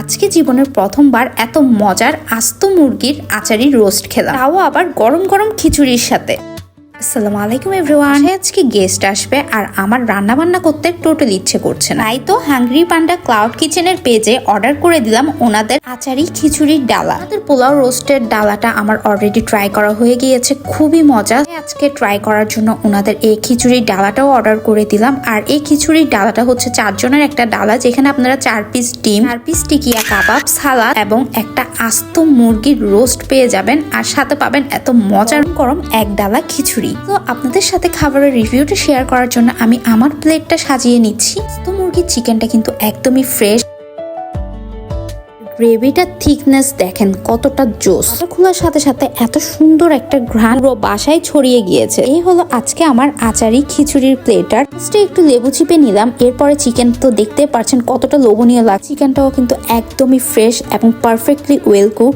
আজকে জীবনের প্রথমবার এত মজার আস্ত মুরগির আচারি রোস্ট খেলাম। তাও আবার গরম গরম খিচুড়ির সাথে। আসসালামু আলাইকুম এভরিওয়ান। আজকে গেস্ট আসবে আর আমার রান্না বান্না করতে টোটাল ইচ্ছে করছে না। তাই তো হাঙ্গরি পান্ডা ক্লাউড কিচেনের পেজে অর্ডার করে দিলাম ওনাদের আচারি খিচুড়ির ডালা। ওনাদের পোলাও রোস্টের ডালাটা আমার অলরেডি ট্রাই করা হয়ে গিয়েছে খুবই মজা। আজকে ট্রাই করার জন্য ওনাদের এই খিচুড়ির ডালাটাও অর্ডার করে দিলাম। আর এই খিচুড়ির ডালাটা হচ্ছে চারজনের একটা ডালা যেখানে আপনারা চার পিস ডিম চার পিস টিকিয়া কাবাব সালাদ এবং একটা আস্ত মুরগির রোস্ট পেয়ে যাবেন। আর সাথে পাবেন এত মজার গরম এক ডালা খিচুড়ি। তো আপনাদের সাথে খাবারের রিভিউটা শেয়ার করার জন্য আমি আমার প্লেটটা সাজিয়ে নিচ্ছি। তো মুরগির চিকেনটা কিন্তু একদমই ফ্রেশ গ্রেভিটার থিকনেস দেখেন, কতটা জোস। খোলার সাথে সাথে এত সুন্দর একটা ঘ্রাণ পুরো বাসায় ছড়িয়ে গিয়েছে। এই হলো আজকে আমার আচারি খিচুড়ির প্লেটার। একটু লেবু চিপে নিলাম, এরপরে চিকেন তো দেখতে পারছেন কতটা লোভনীয় লাগছে। চিকেনটাও কিন্তু একদমই ফ্রেশ এবং পারফেক্টলি ওয়েল কুক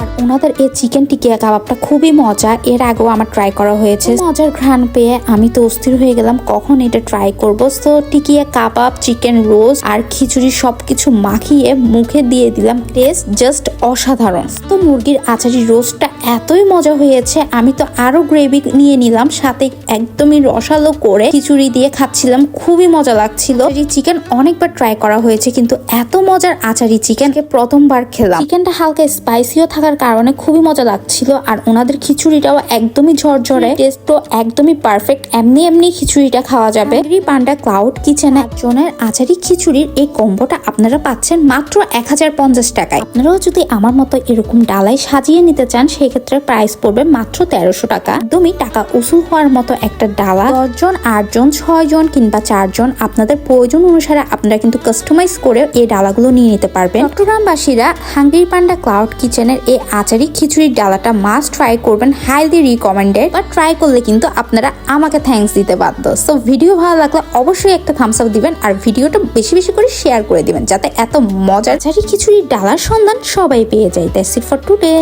আর ওনাদের এই চিকেন টিকিয়া কাবাবটা খুবই মজা। এর আগেও আমার ট্রাই করা হয়েছে। মজার ঘ্রাণ পেয়ে আমি তো অস্থির হয়ে গেলাম, কখন এটা ট্রাই করব? তো টিকিয়া কাবাব চিকেন রোজ আর খিচুড়ি সব কিছু মাখিয়ে মুখে দিয়ে দিলাম। টেস্ট জাস্ট অসাধারণ। তো মুরগির আচারি রোস্টটা এতই মজা হয়েছে, আমি তো আরও গ্রেভি নিয়ে নিলাম, সাথে একদমই রসালো করে খিচুড়ি দিয়ে খাচ্ছিলাম, খুবই মজা লাগছিল। এই চিকেন অনেকবার ট্রাই করা হয়েছে, কিন্তু এত মজার আচারি চিকেনকে প্রথমবার খেলাম। চিকেনটা হালকা স্পাইসিও থাকার কারণে খুবই মজা লাগছিল, আর ওনাদের খিচুড়িটাও একদমই ঝরঝরে টেস্টও একদমই পারফেক্ট এমনি এমনি খিচুড়িটা খাওয়া যাবে। পান্ডা ক্লাউড কিচেন একজনের আচারি খিচুড়ির এই কম্বোটা আপনারা পাচ্ছেন মাত্র এক হাজার পঞ্চাশ টাকায়। আপনারাও যদি আমার মতো এরকম ডালাই সাজিয়ে নিতে চান সেক্ষেত্রে প্রাইস পড়বে মাত্র তেরোশো টাকা। একদমই টাকা উসুল হওয়ার মতো একটা ডালা। দশজন, আটজন ছয় জন কিংবা চারজন আপনাদের প্রয়োজন অনুসারে আপনারা কিন্তু কাস্টমাইজ করে এই ডালাগুলো নিয়ে নিতে পারবেন। চট্টগ্রামবাসীরা হাঙ্গরি পান্ডা ক্লাউড কিচেনের এই আচারি খিচুড়ির ডালাটা মাস্ট ট্রাই করবেন হাইলি রিকমেন্ডেড বা ট্রাই করলে কিন্তু আপনারা আমাকে থ্যাঙ্কস দিতে বাধ্য। সো ভিডিও ভালো লাগলে অবশ্যই একটা থামস আপ দিবেন আর ভিডিওটা বেশি বেশি করে শেয়ার করে দিবেন, যাতে এত মজার আচারি খিচুড়ির ডালার সন্ধান সবাই পেয়ে যায়। That's it for today